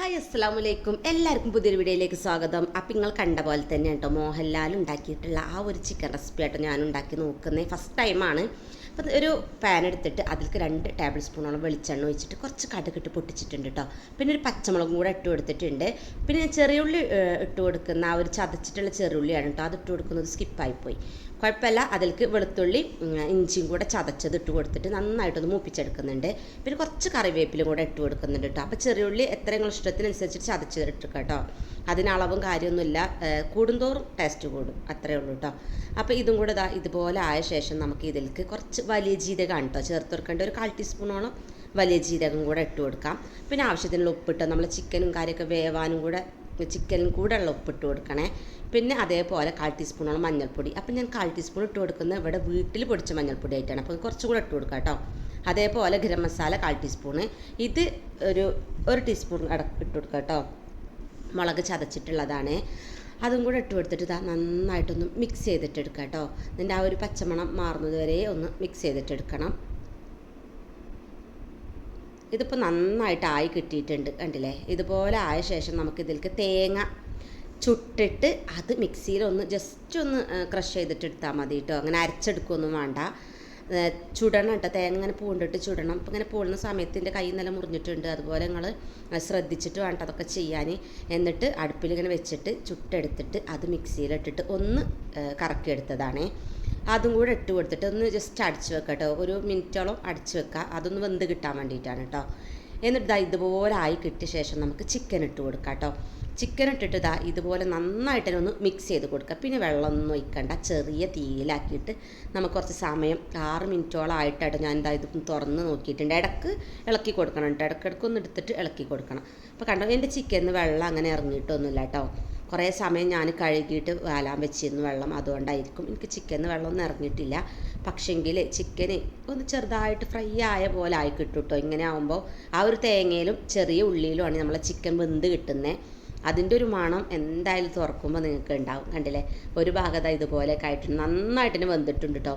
Hi അസ്സാം വലൈക്കും എല്ലാവർക്കും പുതിയൊരു വീഡിയോയിലേക്ക് സ്വാഗതം. അപ്പം നിങ്ങൾ കണ്ട പോലെ തന്നെ കേട്ടോ മോഹൻലാൽ ഉണ്ടാക്കിയിട്ടുള്ള ആ ഒരു ചിക്കൻ റെസിപ്പി ആയിട്ട് ഞാൻ ഉണ്ടാക്കി നോക്കുന്നത് ഫസ്റ്റ് ടൈമാണ് അപ്പം ഒരു പാൻ എടുത്തിട്ട് അതിൽക്ക് രണ്ട് ടേബിൾ സ്പൂണോളം വെളിച്ചെണ്ണ ഒഴിച്ചിട്ട് കുറച്ച് കടുക് ഇട്ട് പൊട്ടിച്ചിട്ടുണ്ട് കേട്ടോ പിന്നെ ഒരു പച്ചമുളകും കൂടെ ഇട്ട് കൊടുത്തിട്ടുണ്ട്. പിന്നെ ചെറിയുള്ളി ഇട്ട് കൊടുക്കുന്ന ആ ഒരു ചതച്ചിട്ടുള്ള ചെറിയുള്ളിയാണ് കേട്ടോ അത് ഇട്ട് കൊടുക്കുന്നത് സ്കിപ്പായിപ്പോയി കുഴപ്പമില്ല. അതിലേക്ക് വെളുത്തുള്ളി ഇഞ്ചിയും കൂടെ ചതച്ചത് ഇട്ട് കൊടുത്തിട്ട് നന്നായിട്ടൊന്ന് മൂപ്പിച്ചെടുക്കുന്നുണ്ട്. പിന്നെ കുറച്ച് കറിവേപ്പിലും കൂടെ ഇട്ട് കൊടുക്കുന്നുണ്ട് കേട്ടോ അപ്പോൾ ചെറിയുള്ളി എത്ര നിങ്ങൾ ഇഷ്ടത്തിനനുസരിച്ച് ചതച്ചെടുക്കുക കേട്ടോ അതിന് അളവും കാര്യമൊന്നുമില്ല. കൂടുന്തോറും ടേസ്റ്റ് കൂടും. അത്രയേ ഉള്ളൂ കേട്ടോ അപ്പോൾ ഇതും കൂടെ ഇതാ ഇതുപോലെ ആയ ശേഷം നമുക്ക് ഇതിലേക്ക് കുറച്ച് വലിയ ജീരകം കേട്ടോ ചേർത്ത് കൊടുക്കേണ്ട ഒരു കാൽ ടീസ്പൂണോളം വലിയ ജീരകം കൂടെ ഇട്ട് കൊടുക്കാം. പിന്നെ ആവശ്യത്തിനുള്ള ഉപ്പിട്ട് നമ്മൾ ചിക്കനും കാര്യമൊക്കെ വേവാനും കൂടെ ചിക്കനും കൂടെ ഉള്ള ഉപ്പിട്ട് കൊടുക്കണേ. പിന്നെ അതേപോലെ കാൽ ടീസ്പൂണോളം മഞ്ഞൾപ്പൊടി. അപ്പം ഞാൻ കാൽ ടീസ്പൂൺ ഇട്ട് കൊടുക്കുന്നത് ഇവിടെ വീട്ടിൽ പൊടിച്ച മഞ്ഞൾപ്പൊടി ആയിട്ടാണ്. അപ്പോൾ കുറച്ചും കൂടെ ഇട്ട് കൊടുക്കാം കേട്ടോ. അതേപോലെ ഗരം മസാല കാൽ ടീസ്പൂൺ ഇത് ഒരു ഒരു ടീസ്പൂൺ അട ഇട്ട് കൊടുക്കാം കേട്ടോ. മുളക് ചതച്ചിട്ടുള്ളതാണ്. അതും കൂടെ ഇട്ട് കൊടുത്തിട്ട് നന്നായിട്ടൊന്ന് മിക്സ് ചെയ്തിട്ടെടുക്കാം കേട്ടോ. ഇതിന്റെ ആ ഒരു പച്ചമണം മാറുന്നത് വരെ ഒന്ന് മിക്സ് ചെയ്തിട്ട് എടുക്കണം. ഇതിപ്പോൾ നന്നായിട്ട് ആയി കിട്ടിയിട്ടുണ്ട് കണ്ടില്ലേ? ഇതുപോലെ ആയ ശേഷം നമുക്ക് ഇതിലേക്ക് തേങ്ങ ചുട്ടിട്ട് അത് മിക്സിയിലൊന്ന് ജസ്റ്റ് ഒന്ന് ക്രഷ് ചെയ്തിട്ട് എടുത്താൽ മതി കേട്ടോ അങ്ങനെ അരച്ചെടുക്കുകയൊന്നും വേണ്ട. ചുടണം കേട്ടോ തേങ്ങ ഇങ്ങനെ പൂണ്ടിട്ട് ചുടണം. അപ്പം ഇങ്ങനെ പൂളുന്ന സമയത്ത് എന്റെ കൈ നില മുറിഞ്ഞിട്ടുണ്ട്. അതുപോലെ നിങ്ങൾ ശ്രദ്ധിച്ചിട്ട് വേണ്ട അതൊക്കെ ചെയ്യാൻ എന്നിട്ട് അടുപ്പിൽ ഇങ്ങനെ വെച്ചിട്ട് ചുട്ടെടുത്തിട്ട് അത് മിക്സിയിലിട്ടിട്ട് ഒന്ന് കറക്കിയെടുത്തതാണേ. അതും കൂടെ ഇട്ട് കൊടുത്തിട്ട് ഒന്ന് ജസ്റ്റ് അടിച്ച് വെക്കാം കേട്ടോ. ഒരു മിനിറ്റോളം അടിച്ച് വെക്കുക അതൊന്ന് വെന്ത് കിട്ടാൻ വേണ്ടിയിട്ടാണ് കേട്ടോ. എന്നിട്ട് ഇതാ ഇതുപോലെ ആയി കിട്ടിയ ശേഷം നമുക്ക് ചിക്കൻ ഇട്ട് കൊടുക്കാം കേട്ടോ. ചിക്കൻ ഇട്ടിട്ട് ഇതാ ഇതുപോലെ നന്നായിട്ട് തന്നെ ഒന്ന് മിക്സ് ചെയ്ത് കൊടുക്കുക പിന്നെ വെള്ളമൊന്നും ഒഴിക്കണ്ട. ചെറിയ തീയിലാക്കിയിട്ട് നമുക്ക് കുറച്ച് സമയം ആറ് മിനിറ്റോളം ആയിട്ടായിട്ട് ഞാൻ ഇതാ ഇത് തുറന്ന് നോക്കിയിട്ടുണ്ട്. ഇടയ്ക്ക് ഇളക്കി കൊടുക്കണം കേട്ടോ. ഇടക്കിടക്ക് ഒന്ന് എടുത്തിട്ട് ഇളക്കി കൊടുക്കണം. അപ്പോൾ കണ്ടോ എന്റെ ചിക്കൻ വെള്ളം അങ്ങനെ ഇറങ്ങിയിട്ടൊന്നുമില്ല കേട്ടോ. കുറേ സമയം ഞാൻ കഴുകിയിട്ട് വാലാൻ വെച്ചിരുന്നു വെള്ളം. അതുകൊണ്ടായിരിക്കും എനിക്ക് വെള്ളം വെള്ളമൊന്നും ഇറങ്ങിയിട്ടില്ല. പക്ഷെങ്കിൽ ചിക്കന് ഒന്ന് ചെറുതായിട്ട് ഫ്രൈ ആയ പോലെ ആയി കേട്ടോ ഇങ്ങനെ ആകുമ്പോൾ ആ ഒരു തേങ്ങയിലും ചെറിയ ഉള്ളിയിലുമാണ് നമ്മളെ ചിക്കൻ വെന്ത് കിട്ടുന്നത് അതിന്റെ ഒരു മണം എന്തായാലും തുറക്കുമ്പോൾ നിങ്ങൾക്ക് ഉണ്ടാവും. കണ്ടില്ലേ? ഒരു ഭാഗത ഇതുപോലെ ആയിട്ട് നന്നായിട്ട് തന്നെ വെന്തിട്ടുണ്ട് കേട്ടോ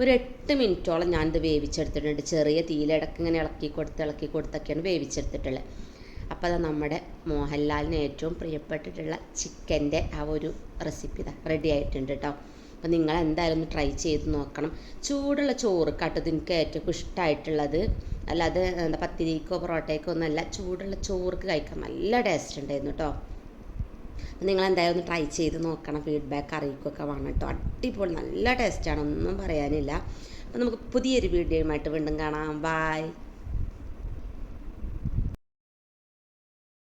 ഒരു എട്ട് മിനിറ്റോളം ഞാനിത് വേവിച്ചെടുത്തിട്ടുണ്ട്. ചെറിയ തീയിലിടക്ക് ഇങ്ങനെ ഇളക്കി കൊടുത്ത് ഇളക്കി കൊടുത്തൊക്കെയാണ് വേവിച്ചെടുത്തിട്ടുള്ളത്. അപ്പോൾ അത് നമ്മുടെ മോഹൻലാലിന് ഏറ്റവും പ്രിയപ്പെട്ടിട്ടുള്ള ചിക്കന്റെ ആ ഒരു റെസിപ്പി ഇതാ റെഡി ആയിട്ടുണ്ട് കേട്ടോ അപ്പോൾ നിങ്ങൾ എന്തായാലും ഒന്ന് ട്രൈ ചെയ്ത് നോക്കണം. ചൂടുള്ള ചോറ് കട്ടത് എനിക്ക് ഏറ്റവും ഇഷ്ടമായിട്ടുള്ളത് അല്ലാതെ എന്താ പത്തിരിക്കോ പൊറോട്ടയ്ക്കോ ഒന്നല്ല ചൂടുള്ള ചോർക്ക് കഴിക്കാൻ നല്ല ടേസ്റ്റ് ഉണ്ടായിരുന്നു കേട്ടോ നിങ്ങൾ എന്തായാലും ഒന്ന് ട്രൈ ചെയ്ത് നോക്കണം. ഫീഡ്ബാക്ക് അറിയിക്കുകയൊക്കെ വേണം കേട്ടോ അടിപൊളി നല്ല ടേസ്റ്റാണ് ഒന്നും പറയാനില്ല. അപ്പോൾ നമുക്ക് പുതിയൊരു വീഡിയോയുമായിട്ട് വീണ്ടും കാണാം. ബായ്